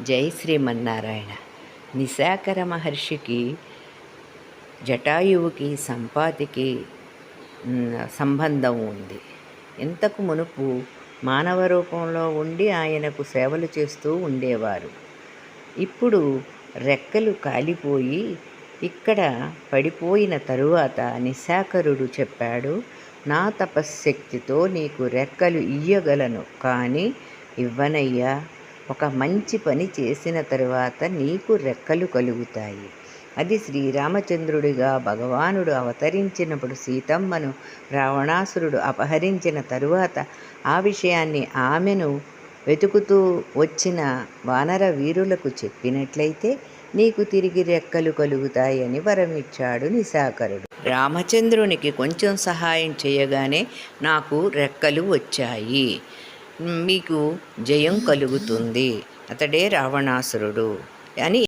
జై శ్రీమన్నారాయణ. నిశాకర మహర్షికి జటాయువుకి సంపాతికి సంబంధం ఉంది. ఇంతకు మునుపు మానవ రూపంలో ఉండి ఆయనకు సేవలు చేస్తూ ఉండేవారు. ఇప్పుడు రెక్కలు కాలిపోయి ఇక్కడ పడిపోయిన తరువాత నిశాకరుడు చెప్పాడు నా తపశ్శక్తితో నీకు రెక్కలు ఇయ్యగలను కానీ ఇవ్వనయ్యా ఒక మంచి పని చేసిన తరువాత నీకు రెక్కలు కలుగుతాయి. అది శ్రీరామచంద్రుడిగా భగవానుడు అవతరించినప్పుడు సీతమ్మను రావణాసురుడు అపహరించిన తరువాత ఆ విషయాన్ని ఆమెను వెతుకుతూ వచ్చిన వానర వీరులకు చెప్పినట్లయితే నీకు తిరిగి రెక్కలు కలుగుతాయని వరమిచ్చాడు నిశాకరుడు. రామచంద్రునికి కొంచెం సహాయం చేయగానే నాకు రెక్కలు వచ్చాయి. మీకు జయం కలుగుతుంది. అతడే రావణాసురుడు అని